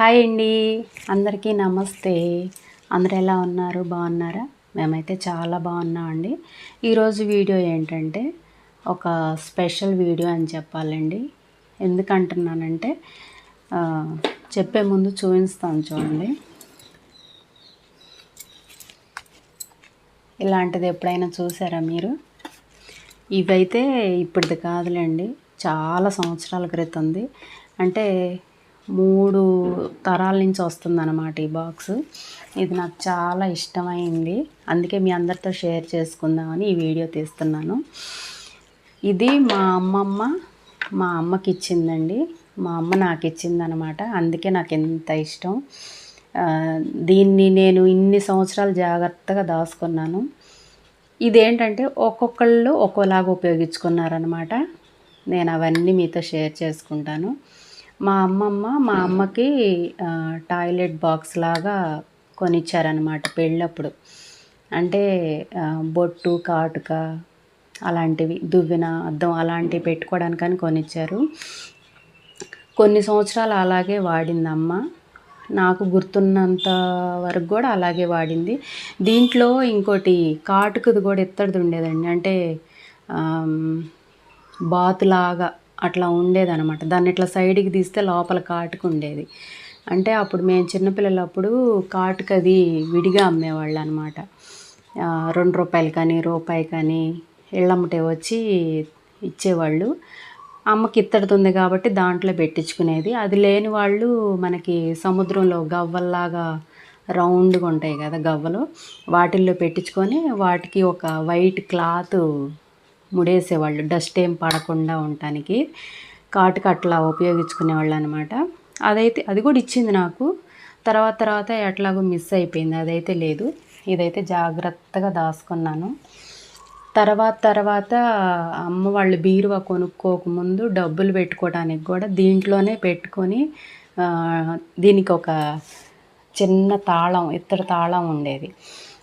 Hi అండి. అందరికీ నమస్తే. అందరు ఎలా ఉన్నారు? బాగున్నారా? మేమైతే చాలా బాగున్నామండి ఈరోజు వీడియో ఏంటంటే ఒక స్పెషల్ వీడియో అని చెప్పాలండి. ఎందుకంటున్నానంటే చెప్పే ముందు చూపిస్తాను చూడండి. ఇలాంటిది ఎప్పుడైనా చూసారా మీరు? ఇవైతే ఇప్పటిది కాదులేండి. చాలా సంవత్సరాల క్రితంది. అంటే మూడు తరాల నుంచి వస్తుందన్నమాట ఈ బాక్స్ ఇది నాకు చాలా ఇష్టమైంది. అందుకే మీ అందరితో షేర్ చేసుకుందామని ఈ వీడియో తీస్తున్నాను. ఇది మా అమ్మమ్మ మా అమ్మకి ఇచ్చిందండి. మా అమ్మ నాకు ఇచ్చిందనమాట అందుకే నాకు ఎంత ఇష్టం. దీన్ని నేను ఇన్ని సంవత్సరాలు జాగ్రత్తగా దాచుకున్నాను. ఇదేంటంటే ఒక్కొక్కళ్ళు ఒక్కోలాగా ఉపయోగించుకున్నారనమాట నేను అవన్నీ మీతో షేర్ చేసుకుంటాను. మా అమ్మమ్మ మా అమ్మకి టాయిలెట్ బాక్స్ లాగా కొనిచ్చారనమాట పెళ్ళప్పుడు. అంటే బొట్టు కాటుక అలాంటివి దువ్వెన అద్దం అలాంటివి పెట్టుకోవడానికని కొనిచ్చారు. కొన్ని సంవత్సరాలు అలాగే వాడింది అమ్మ నాకు గుర్తున్నంత వరకు కూడా అలాగే వాడింది. దీంట్లో ఇంకోటి కాటుకది కూడా ఎత్తడిది ఉండేదండి. అంటే ఆమ్, బాతులాగా అట్లా ఉండేదనమాట దాన్ని ఇట్లా సైడ్కి తీస్తే లోపల కాటుకు ఉండేది. అంటే అప్పుడు మేము చిన్నపిల్లలప్పుడు కాటుకది విడిగా అమ్మేవాళ్ళు అనమాట రెండు రూపాయలు కానీ రూపాయి కానీ ఇళ్ళమ్మటే వచ్చి ఇచ్చేవాళ్ళు. అమ్మకి ఇత్తడుతుంది కాబట్టి దాంట్లో పెట్టించుకునేది. అది లేని వాళ్ళు మనకి సముద్రంలో గవ్వల్లాగా రౌండ్గా ఉంటాయి కదా గవ్వలు. వాటిల్లో పెట్టించుకొని వాటికి ఒక వైట్ క్లాత్ ముడేసేవాళ్ళు. డస్ట్ ఏం పడకుండా ఉండటానికి కాటుక అట్లా ఉపయోగించుకునేవాళ్ళు అనమాట అదైతే అది కూడా ఇచ్చింది నాకు. తర్వాత తర్వాత ఎట్లాగో మిస్ అయిపోయింది. అదైతే లేదు. ఇదైతే జాగ్రత్తగా దాచుకున్నాను తర్వాత తర్వాత అమ్మ వాళ్ళు బీరువా కొనుక్కోకముందు డబ్బులు పెట్టుకోవడానికి కూడా దీంట్లోనే పెట్టుకొని దీనికి ఒక చిన్న తాళం ఇత్తడి తాళం ఉండేది.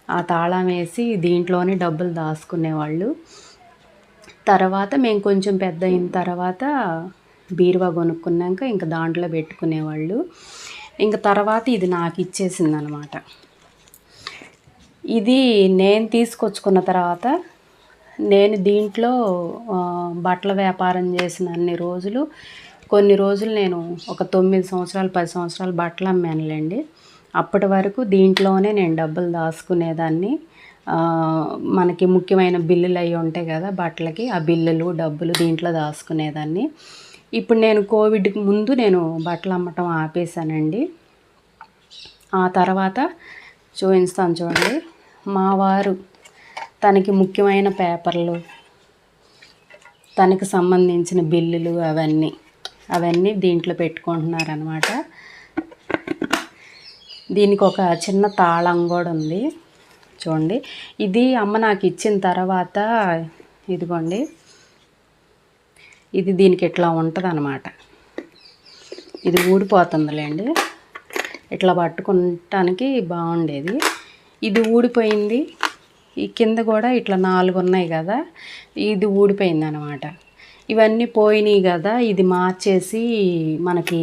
ఆ తాళం వేసి దీంట్లోనే డబ్బులు దాచుకునేవాళ్ళు తర్వాత మేము కొంచెం పెద్ద అయిన తర్వాత బీరువా కొనుక్కున్నాక ఇంకా దాంట్లో పెట్టుకునేవాళ్ళు. ఇంకా తర్వాత ఇది నాకు ఇచ్చేసింది అనమాట ఇది నేను తీసుకొచ్చుకున్న తర్వాత నేను దీంట్లో బట్టల వ్యాపారం చేసిన అన్ని రోజులు కొన్ని రోజులు నేను ఒక తొమ్మిది సంవత్సరాలు పది సంవత్సరాలు బట్టలు అమ్మానులేండి. అప్పటి వరకు దీంట్లోనే నేను డబ్బులు దాచుకునేదాన్ని. మనకి ముఖ్యమైన బిల్లులు అవి ఉంటాయి కదా బట్టలకి ఆ బిల్లులు డబ్బులు దీంట్లో దాచుకునేదాన్ని. ఇప్పుడు నేను కోవిడ్కి ముందు నేను బట్టలు అమ్మటం ఆపేశానండి. ఆ తర్వాత చూపిస్తాను చూడండి. మా వారు తనకి ముఖ్యమైన పేపర్లు తనకి సంబంధించిన బిల్లులు అవన్నీ అవన్నీ దీంట్లో పెట్టుకుంటున్నారనమాట దీనికి ఒక చిన్న తాళం కూడా ఉంది. చూడండి. ఇది అమ్మ నాకు ఇచ్చిన తర్వాత ఇదిగోండి. ఇది దీనికి ఇట్లా ఉంటుంది అనమాట ఇది ఊడిపోతుందిలేండి. ఇట్లా పట్టుకుంటానికి బాగుండేది. ఇది ఊడిపోయింది. ఈ కింద కూడా ఇట్లా నాలుగు ఉన్నాయి కదా ఇది ఊడిపోయింది అనమాట ఇవన్నీ పోయినాయి కదా ఇది మార్చేసి మనకి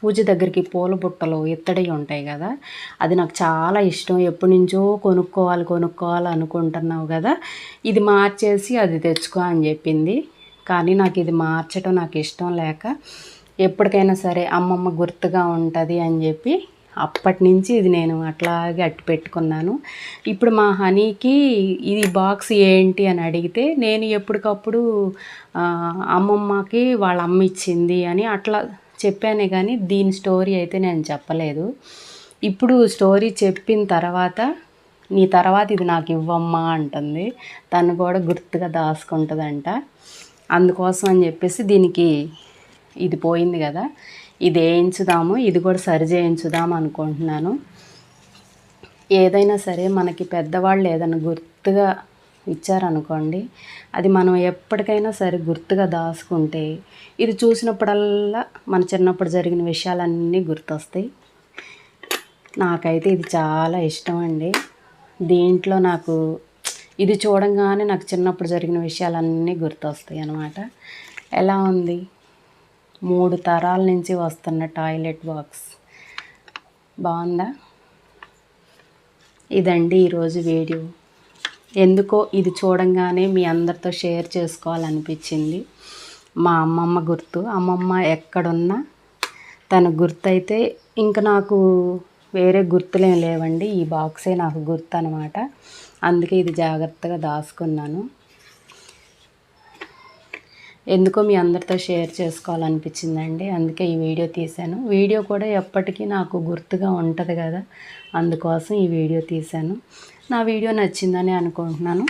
పూజ దగ్గరికి పూల బుట్టలు ఇత్తడి ఉంటాయి కదా అది నాకు చాలా ఇష్టం. ఎప్పటి నుంచో కొనుక్కోవాలి కొనుక్కోవాలి అనుకుంటున్నావు కదా ఇది మార్చేసి అది తెచ్చుకో అని చెప్పింది. కానీ నాకు ఇది మార్చడం నాకు ఇష్టం లేక ఎప్పటికైనా సరే అమ్మమ్మ గుర్తుగా ఉంటుంది అని చెప్పి అప్పటి నుంచి ఇది నేను అట్లాగే అట్టి పెట్టుకున్నాను. ఇప్పుడు మా హనీకి ఇది బాక్స్ ఏంటి అని అడిగితే నేను ఎప్పటికప్పుడు అమ్మమ్మకి వాళ్ళ అమ్మ ఇచ్చింది అని అట్లా చెప్పానే కానీ దీని స్టోరీ అయితే నేను చెప్పలేదు. ఇప్పుడు స్టోరీ చెప్పిన తర్వాత నీ తర్వాత ఇది నాకు ఇవ్వమ్మా అంటుంది. తను కూడా గుర్తుగా దాచుకుంటుందంట. అందుకోసం అని చెప్పేసి దీనికి ఇది పోయింది కదా. ఇది వేయించుదాము ఇది కూడా సరి చేయించుదాం అనుకుంటున్నాను. ఏదైనా సరే మనకి పెద్దవాళ్ళు ఏదైనా గుర్తుగా ఇచ్చారనుకోండి అది మనం ఎప్పటికైనా సరే గుర్తుగా దాచుకుంటే ఇది చూసినప్పుడల్లా మన చిన్నప్పుడు జరిగిన విషయాలన్నీ గుర్తొస్తాయి. నాకైతే ఇది చాలా ఇష్టం అండి దీంట్లో నాకు ఇది చూడంగానే నాకు చిన్నప్పుడు జరిగిన విషయాలన్నీ గుర్తొస్తాయి అన్నమాట. ఎలా ఉంది? మూడు తరాల నుంచి వస్తున్న టాయిలెట్ బాక్స్. బాగుందా? ఇదండి ఈరోజు వీడియో. ఎందుకో ఇది చూడంగానే మీ అందరితో షేర్ చేసుకోవాలనిపించింది. మా అమ్మమ్మ గుర్తు. అమ్మమ్మ ఎక్కడున్నా తన గుర్తయితే ఇంకా నాకు వేరే గుర్తులేం లేవండి. ఈ బాక్సే నాకు గుర్తు అనమాట అందుకే ఇది జాగ్రత్తగా దాచుకున్నాను ఎందుకో మీ అందరితో షేర్ చేసుకోవాలనిపించిందండి. అందుకే ఈ వీడియో తీశాను. వీడియో కూడా ఎప్పటికీ నాకు గుర్తుగా ఉంటుంది కదా. అందుకోసం ఈ వీడియో తీశాను. నా వీడియో నచ్చిందని అనుకుంటున్నాను.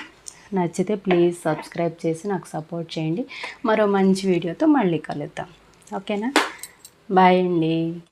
నచ్చితే ప్లీజ్ సబ్స్క్రైబ్ చేసి నాకు సపోర్ట్ చేయండి. మరో మంచి వీడియోతో మళ్ళీ కలుద్దాం. ఓకేనా? బాయ్ అండి.